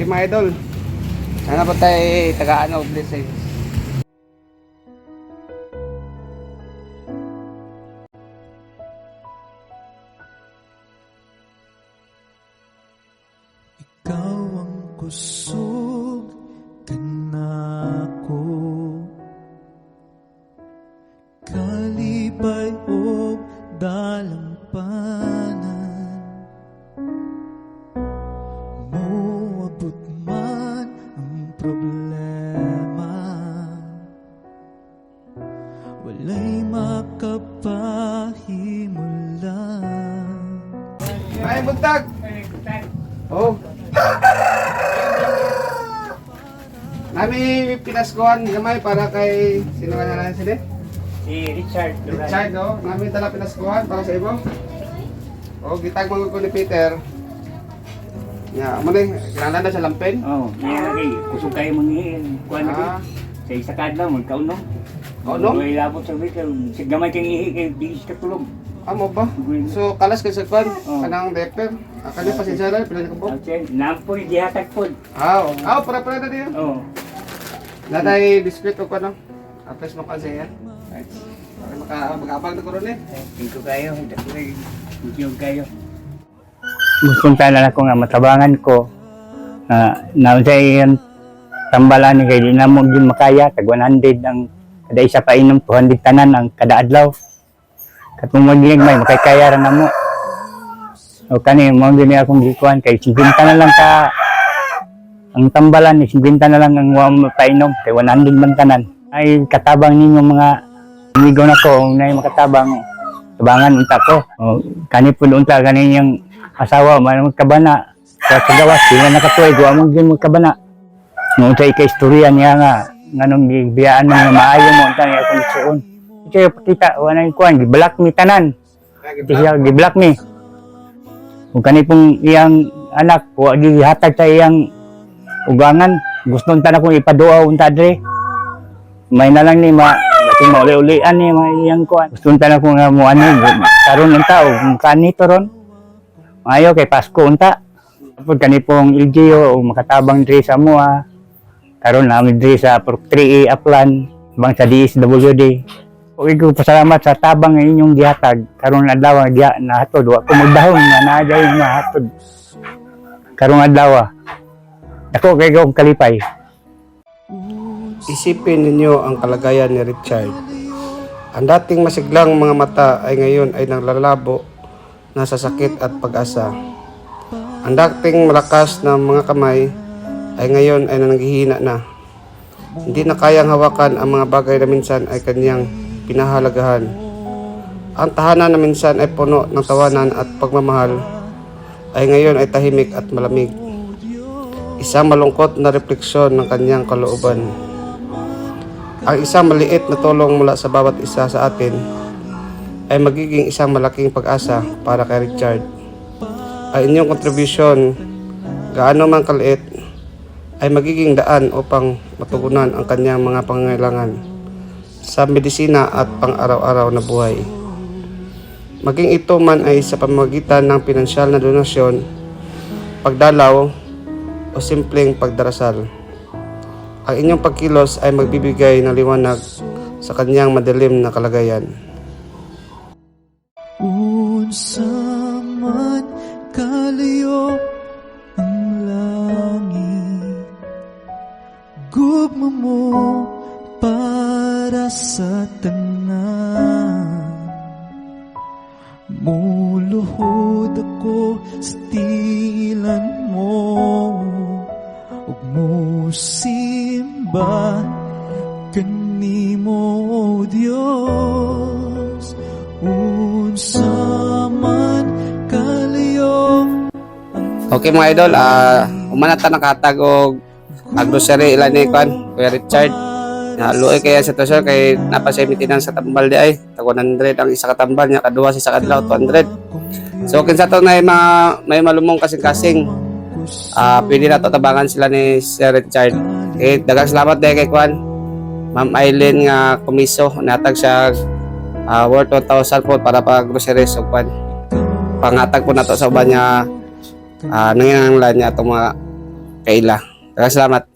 Okay mga idol. Sana po tayo taga ano, blessings. Ikaw ang kusog makapahimulan Ay, buntag! Oh. Nami pinaskuhan gamay para kay sino ka na lang sila? Si Richard Duran. Richard, oh. Nami tala pinaskuhan para sa imo. Oh, gitag mo ko ni Peter. Ya, amo ni kinahanglan na sa lampen. Oh, niya kay kusog kayo. Kuan Ah. na Sa isa kadlaw mo kauno. Kauno? May labot sa wika. Sa gamay kang ihi kay bigis ka tulog. Amo ba? So kalas kay sa kwan Oh. kanang deper. Ah, kani pasensya na pila ka po. Okay, nampoy dihatag pod. Ah, oh. Ah, para para na diyo. Oh. Natay biskwit o ano? At least makasaya. Right. Para maka magabang na ko ron eh. You kayo. Thank you kayo. Gustong tala na ko nga matabangan ko. Uh, na sa iyan tambalan ni kay di na mo din makaya tag 100 ang kada isa pa inom 200 tanan ang kada adlaw. Katong maging may makakaya ra na mo. O kani mo gini akong gikuan kay 50 na lang ka ang tambalan ni 50 na lang ang wa mo painom kay 100 man tanan. Ay katabang ninyo mga amigo na ko na makatabang tabangan unta ko. O, kani po unta kani yung asawa man magkabana sa sa gawas sila nakatuay ko among din magkabana. No sa ika istorya niya nga nganong gibiyaan mo nga maayo mo unta niya kung suon. Kaya pakita wala yung kuan gibalak mi tanan. Di siya gibalak mi. Kung kani pong iyang anak wa gihatag sa iyang ugangan gusto unta na kong ipaduaw unta dre. May na lang ni ma Kasi mauli-ulian ni mga iyang kuan. Gusto unta na ko nga mo ano, karon unta o kung kanito ron. Mayo kay Pasko unta. Pag kani pong LGO o makatabang diri sa mua. Karon namin diri sa 3A Aplan, bang sa DSWD. O ko pasalamat sa tabang nga inyong gihatag. Karon adlaw giha nahatod wa ko magdahon nga naa dai mahatod. Karon adlaw. Ako kay kong kalipay. Isipin ninyo ang kalagayan ni Richard. Ang dating masiglang mga mata ay ngayon ay naglalabo na sa sakit at pag-asa. Ang dating malakas na mga kamay ay ngayon ay nanghihina na. Hindi na kayang hawakan ang mga bagay na minsan ay kanyang pinahalagahan. Ang tahanan na minsan ay puno ng tawanan at pagmamahal ay ngayon ay tahimik at malamig. Isang malungkot na refleksyon ng kanyang kalooban. Ang isang maliit na tulong mula sa bawat isa sa atin ay magiging isang malaking pag-asa para kay Richard. Ang inyong contribution, gaano man kaliit, ay magiging daan upang matugunan ang kanyang mga pangangailangan sa medisina at pang-araw-araw na buhay. Maging ito man ay sa pamamagitan ng pinansyal na donasyon, pagdalaw, o simpleng pagdarasal. Ang inyong pagkilos ay magbibigay ng liwanag sa kanyang madilim na kalagayan. Unsa man kalayo para sa tanan Muluhod ako sa tilan mo. Ug mo simba kanimo o Dios unsa man kalayo Okay mga idol, ah umanata nakatag og grocery ilan ni kwan, Kuya Richard. Naluoy kaya sa sitwasyon kay napasay maintenance sa tambal di ay. Tag 100 ang isa ka tambal niya kaduwa sa isa ka adlaw 200. So kinsa to na mga may malumong kasing-kasing. Ah pwede na to tabangan sila ni Sir Richard. Eh daghang salamat dahil kay kwan. Ma'am Eileen nga komiso natag siya ah, worth 1,000 po para pa groceries ug kwan. Pangatag po na to sa uban niya ah nanginganglan niya itong mga Kaila. Selamat.